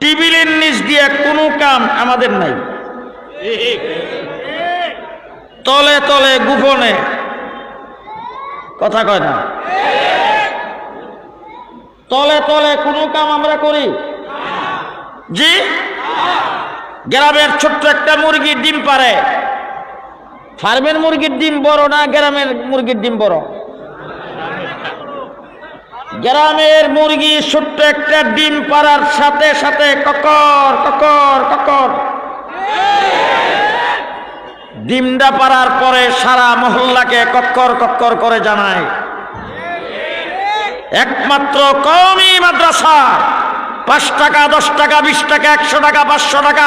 টিবিলের নিচ দিয়ে কোনো কাম আমাদের নাই। তলে তলে, গোপনে। কথা কয় না? তলে তলে কোনো কাম আমরা করি? জি? গ্রামের ছোট্ট একটা মুরগির ডিম পারে। ফার্মের মুরগির ডিম বড় না গ্রামের মুরগির ডিম বড়? গ্রামের মুরগি ছোট্ট একটা ডিম পাড়ার সাথে সাথে ককর ককর ককর। ডিমটা পাড়ার পরে সারা মহল্লাকে কক্কর কক্কর করে জানায়। একমাত্র কমই মাদ্রাসা, পাঁচ টাকা, দশ টাকা, বিশ টাকা, একশো টাকা, পাঁচশো টাকা,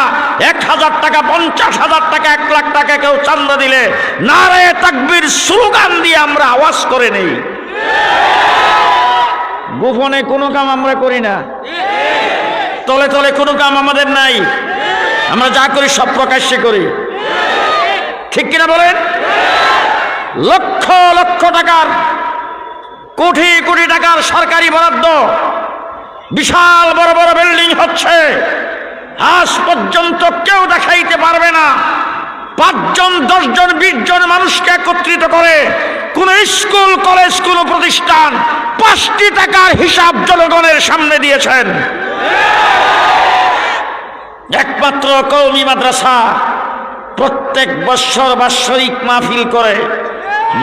এক হাজার টাকা, পঞ্চাশ হাজার টাকা, এক লাখ টাকা কেউ চান্দা দিলে নারে তাকবির স্লোগান দিয়ে আমরা আওয়াজ করে নেই। গোপনে কোনো কাম আমরা করি না। তলে তলে কোনো কাম আমাদের নাই। আমরা যা করি সব প্রকাশ্যে করি। ঠিক কিনা বলেন? লক্ষ লক্ষ টাকার, কোটি কোটি টাকার সরকারি বরাদ্দ। বিশাল বড় বড় বিল্ডিং হচ্ছে। আজ পর্যন্ত কেউ দেখাইতে পারবে না। পাঁচজন, দশজন বিশ জন মানুষকে একত্রিত করে কোন স্কুল, কলেজ, কোন প্রতিষ্ঠান পাঁচটি টাকার হিসাব জনগণের সামনে দিয়েছেন। একমাত্র কৌমি মাদ্রাসা প্রত্যেক বৎসর বাৎসরিক মাহফিল করে,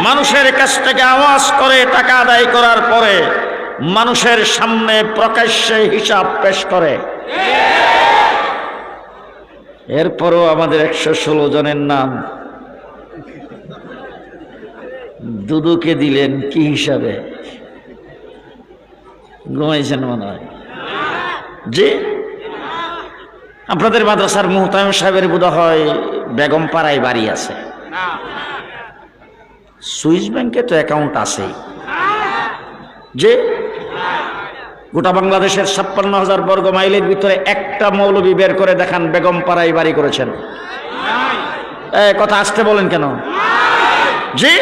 মানুষের কাছ থেকে আওয়াজ করে টাকা আদায় করার পরে মানুষের সামনে প্রকাশ্যে হিসাব পেশ করে। এরপরও আমাদের একশো ষোলো জনের নাম দুদুকে দিলেন কি হিসাবে? ঘুমাইছেন মনে হয়। জি? আপনাদের মাদ্রাসার মুহতায়ম সাহেবের বোধ হয় বেগম পাড়ায় বাড়ি আছে। সুইস ব্যাংকে তো অ্যাকাউন্ট আছেই। যে গোটা বাংলাদেশের ছাপ্পান্ন হাজার বর্গ মাইলের ভিতরে একটা মৌলবী বের করে দেখান বেগম পাড়ায় বাড়ি করেছেন। কথা আসতে বলেন কেন? জি?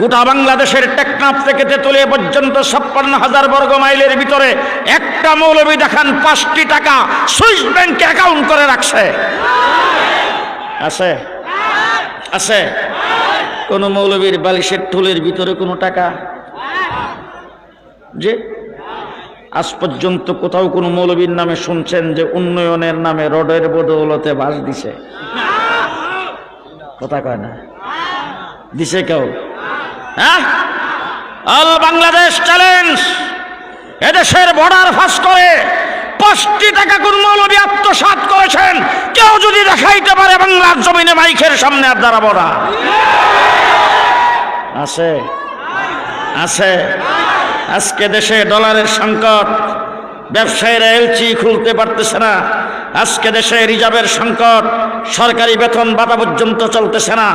গোটা বাংলাদেশের টেকনাফ থেকে তেতুলিয়া পর্যন্ত ছাপ্পান্ন হাজার বর্গ মাইলের ভিতরে একটা মৌলবী দেখান, পাঁচটি টাকা সুইস ব্যাংকে অ্যাকাউন্ট করে রাখছে। আছে? আছে? কোন মৌলবীর বালিশের ঠুলের ভিতরে কোনো টাকা? যে আজ পর্যন্ত কোথাও কোনো মৌলবীর নামে শুনছেন যে উন্নয়নের নামে রোডের বদৌলতে বাস দিছে? কথা কয় না। দিছে কেউ? হ্যাঁ? All Bangladesh challenge. এদেশের বর্ডার ফাঁস করে পাঁচটি টাকা কোন মৌলবী আত্মসাত করেছেন। কেউ যদি দেখাইতে পারে বাংলার জমিনে মাইকের সামনে আর দাঁড়াবো না। আছে। আছে। আজকে দেশে ডলারের সংকট। ব্যবসায়ীরা এলচি খুলতে পারতেছে না। আজকে দেশে রিজার্ভের সংকট, সরকারি বেতন বাতা পর্যন্ত চলতেছে না।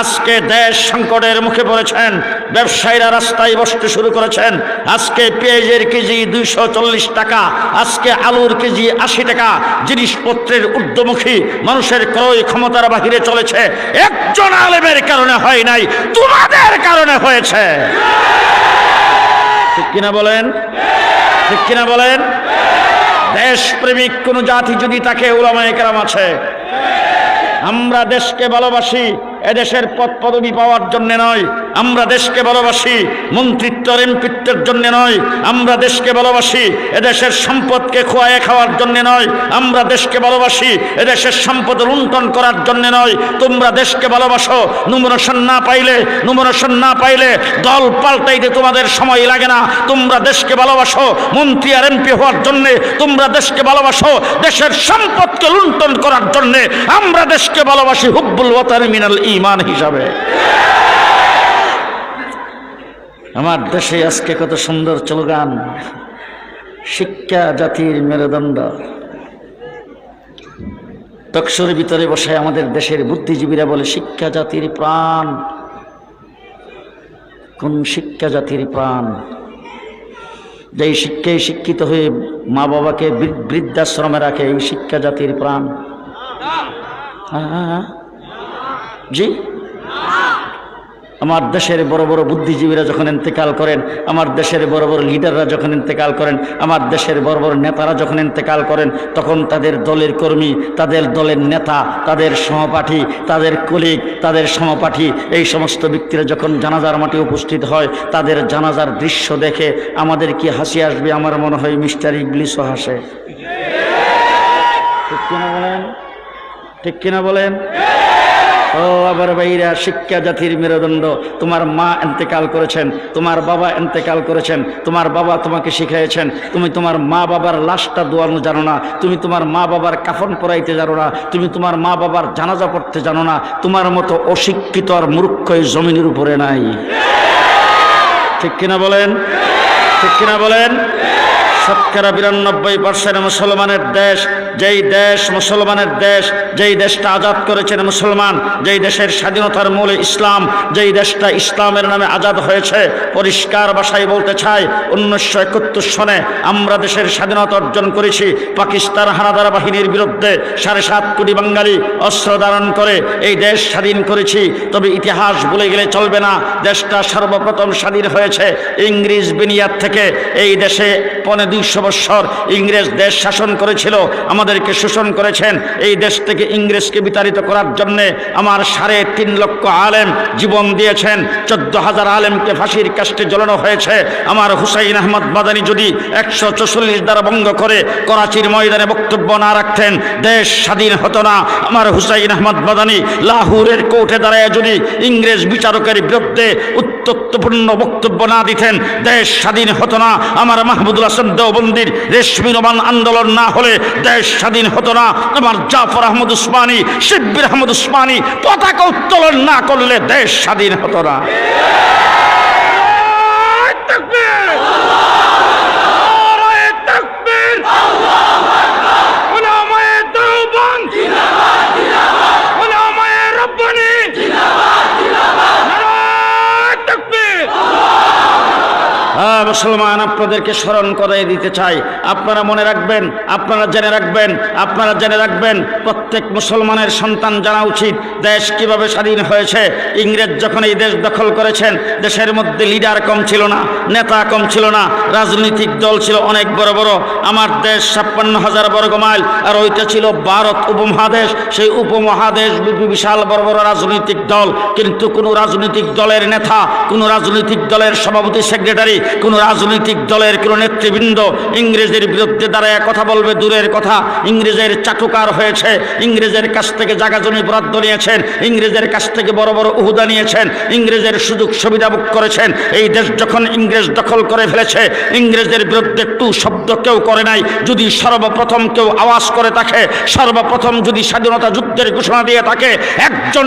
আজকে দেশ সংকটের মুখে পড়েছেন, ব্যবসায়ীরা রাস্তায় বসতে শুরু করেছেন। আজকে পেঁয়াজের কেজি দুইশো চল্লিশ টাকা, আজকে আলুর কেজি আশি টাকা। জিনিসপত্রের ঊর্ধ্বমুখী, মানুষের ক্রয় ক্ষমতার বাহিরে চলেছে। একজন আলেমের কারণে হয় নাই, তোমাদের কারণে হয়েছে। ঠিক কিনা বলেন? ঠিক কিনা বলেন? দেশপ্রেমিক কোন জাতি যদি তাকে ওলামায় কেরাম আছে আমরা দেশকে ভালোবাসি এদেশের পদ পদবি পাওয়ার জন্য নয়, আমরা দেশকে ভালোবাসি মন্ত্রিত্ব এমপিত্বের জন্য নয়, আমরা দেশকে ভালোবাসি, এদেশের সম্পদকে খোয়ায়ে খাওয়ার জন্য নয়, আমরা দেশকে ভালোবাসি, এদেশের সম্পদ লুণ্ঠন করার জন্য নয়, তোমরা দেশকে ভালোবাসো নুমরসন না পাইলে নুমরসন না পাইলে দল পাল্টাইতে তোমাদের সময় লাগে না, তোমরা দেশকে ভালোবাসো, মন্ত্রী আর এমপি হওয়ার জন্যে, তোমরা দেশকে ভালোবাসো, দেশের সম্পদকে লুণ্ঠন করার জন্যে, আমরা দেশকে ভালোবাসি, হুব্বুল ওয়াতার মিনাল ইমান হিসাবে। আমার দেশে আজকে কত সুন্দর স্লোগান, শিক্ষা জাতির মেরুদণ্ড। তকসর ভিতরে বসে আমাদের দেশের বুদ্ধিজীবীরা বলে, শিক্ষা জাতির প্রাণ। কোন শিক্ষা জাতির প্রাণ? যে শিক্ষায় শিক্ষিত হয়ে মা বাবাকে বৃদ্ধাশ্রমে রাখে, এই শিক্ষা জাতির প্রাণ। হ্যাঁ। জি? আমার দেশের বড় বড় বুদ্ধিজীবীরা যখন ইন্তেকাল করেন, আমার দেশের বড় বড় লিডাররা যখন ইন্তেকাল করেন, আমার দেশের বড় বড় নেতারা যখন ইন্তেকাল করেন, তখন তাদের দলের কর্মী, তাদের দলের নেতা, তাদের সহপাঠী, তাদের কলিগ, তাদের সমপাঠী, এই সমস্ত ব্যক্তিরা যখন জানাজার মাঠে উপস্থিত হয়, তাদের জানাজার দৃশ্য দেখে আমাদের কি হাসি আসবে আমার মনে হয় মিস্টার ইংলিশও হাসে। ঠিক কিনা বলেন? ঠিক কিনা বলেন? ও আবার ভাইরা শিক্ষা জাতির মেরুদণ্ড। তোমার মা এন্তেকাল করেছেন, তোমার বাবা এন্তেকাল করেছেন, তোমার বাবা তোমাকে শিখিয়েছেন তুমি তোমার মা বাবার লাশটা দোয়ানো জানো না, তুমি তোমার মা বাবার কাফন পরাইতে জানো না, তুমি তোমার মা বাবার জানাজা পড়তে জানো না, তোমার মতো অশিক্ষিত আর মূর্খ জমিনের উপরে নাই। ঠিক কিনা বলেন? ঠিক কিনা বলেন? শতকরা বিরানব্বই পার্সেন্ট মুসলমানের দেশ যেই দেশ মুসলমানের দেশ, যেই দেশটা আজাদ করেছেন মুসলমান, যেই দেশের স্বাধীনতার মূল ইসলাম, যেই দেশটা ইসলামের নামে আজাদ হয়েছে, পরিষ্কার ভাষায় বলতে চাই, উনিশশো একাত্তর সনে আমরা দেশের স্বাধীনতা অর্জন করেছি, পাকিস্তান হানাদার বাহিনীর বিরুদ্ধে সাড়ে সাত কোটি বাঙালি অস্ত্র ধারণ করে এই দেশ স্বাধীন করেছি, তবে ইতিহাস ভুলে গেলে চলবে না, দেশটা সর্বপ্রথম স্বাধীন হয়েছে ইংরেজ বিনিয়াদ থেকে, এই দেশে পনে দুইশো বৎসর ইংরেজ দেশ শাসন করেছিল আমাদেরকে শোষণ করেছেন, এই দেশ থেকে ইংরেজকে বিতাড়িত করার জন্যে আমার সাড়ে তিন লক্ষ আলেম জীবন দিয়েছেন, চোদ্দ হাজার আলেমকে ফাঁসির কাস্টে জ্বলানো হয়েছে। আমার হুসাইন আহমদ মাদানি যদি একশো চৌচল্লিশ দ্বারা ভঙ্গ করে করাচির ময়দানে বক্তব্য না রাখতেন, দেশ স্বাধীন হতো না। আমার হুসাইন আহমদ মাদানি লাহোরের কোর্টে দাঁড়ায় যদি ইংরেজ বিচারকের বিরুদ্ধে উত্তত্বপূর্ণ বক্তব্য না দিতেন, দেশ স্বাধীন হতো না। আমার মাহমুদুল হাসান দেওবন্দির রেশমি রমান আন্দোলন না হলে দেশ স্বাধীন হতো না। আমার জাফর আহমদ উসমানী, শিব্বির আহমদ উসমানী পতাকা উত্তোলন না করলে দেশ স্বাধীন হতো না। মুসলমান আপনাদেরকে স্মরণ করাই দিতে চাই। আপনারা মনে রাখবেন, আপনারা জেনে রাখবেন, আপনারা জেনে রাখবেন, প্রত্যেক মুসলমানের সন্তান জানা উচিত দেশ কীভাবে স্বাধীন হয়েছে। ইংরেজ যখন এই দেশ দখল করেছেন, দেশের মধ্যে লিডার কম ছিল না, নেতা কম ছিল না, রাজনৈতিক দল ছিল অনেক বড় বড়। আমার দেশ ছাপ্পান্ন হাজার বর্গ মাইল, আর ওইটা ছিল ভারত উপমহাদেশ। সেই উপমহাদেশ বিশাল বড় বড় রাজনৈতিক দল। কিন্তু কোনো রাজনৈতিক দলের নেতা, কোনো রাজনৈতিক দলের সভাপতি, সেক্রেটারি, কোনো রাজনৈতিক দলের কোনো নেতৃবৃন্দ ইংরেজের বিরুদ্ধে দাঁড়ায় কথা বলবে, দূরের কথা। ইংরেজের চাটুকার হয়েছে, ইংরেজের কাছ থেকে জায়গা জমি বরাদ্দ নিয়েছেন, ইংরেজের কাছ থেকে বড় বড় উহুদা নিয়েছেন, ইংরেজের সুযোগ সুবিধা ভোগ করেছেন। এই দেশ যখন ইংরেজ দখল করে ফেলেছে, ইংরেজের বিরুদ্ধে একটু শব্দ কেউ করে নাই। যদি সর্বপ্রথম কেউ আওয়াজ করে থাকে, সর্বপ্রথম যদি স্বাধীনতা যুদ্ধের ঘোষণা দিয়ে থাকে, একজন